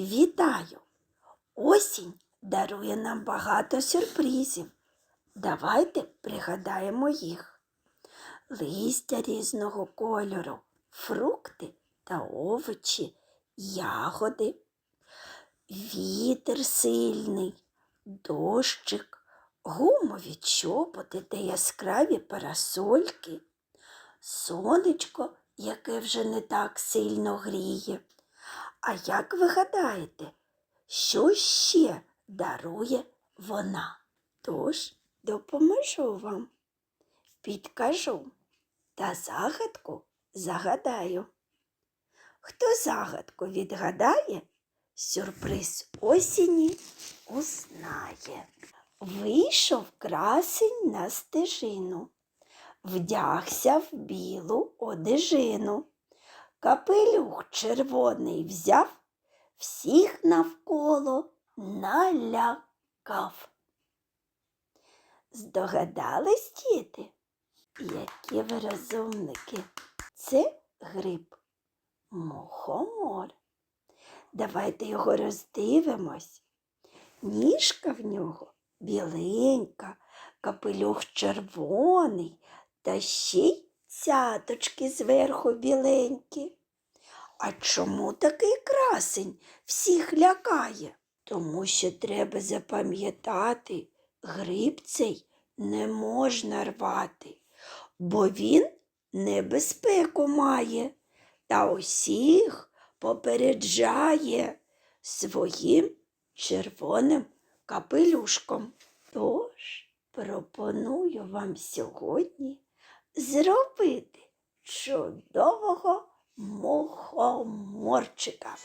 Вітаю! Осінь дарує нам багато сюрпризів. Давайте пригадаємо їх. Листя різного кольору, фрукти та овочі, ягоди, вітер сильний, дощик, гумові чоботи та яскраві парасольки, сонечко, яке вже не так сильно гріє. А як ви гадаєте, що ще дарує вона? Тож допоможу вам, підкажу та загадку загадаю. Хто загадку відгадає, сюрприз осені узнає. Вийшов красень на стежину, вдягся в білу одежину. Капелюх червоний взяв, всіх навколо налякав. Здогадались, діти? Які ви розумники? Це гриб мухомор. Давайте його роздивимось. Ніжка в нього біленька, капелюх червоний, та ще й цяточки зверху біленькі. А чому такий красень всіх лякає? Тому що треба запам'ятати, гриб цей не можна рвати, бо він небезпеку має та усіх попереджає своїм червоним капелюшком. Тож пропоную вам сьогодні зробити чудового мухоморчика.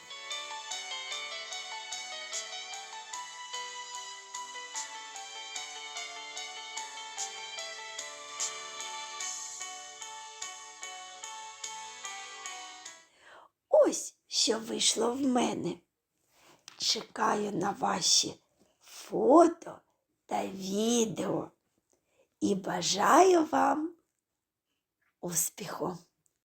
Ось що вийшло в мене. Чекаю на ваші фото та відео і бажаю вам успіху!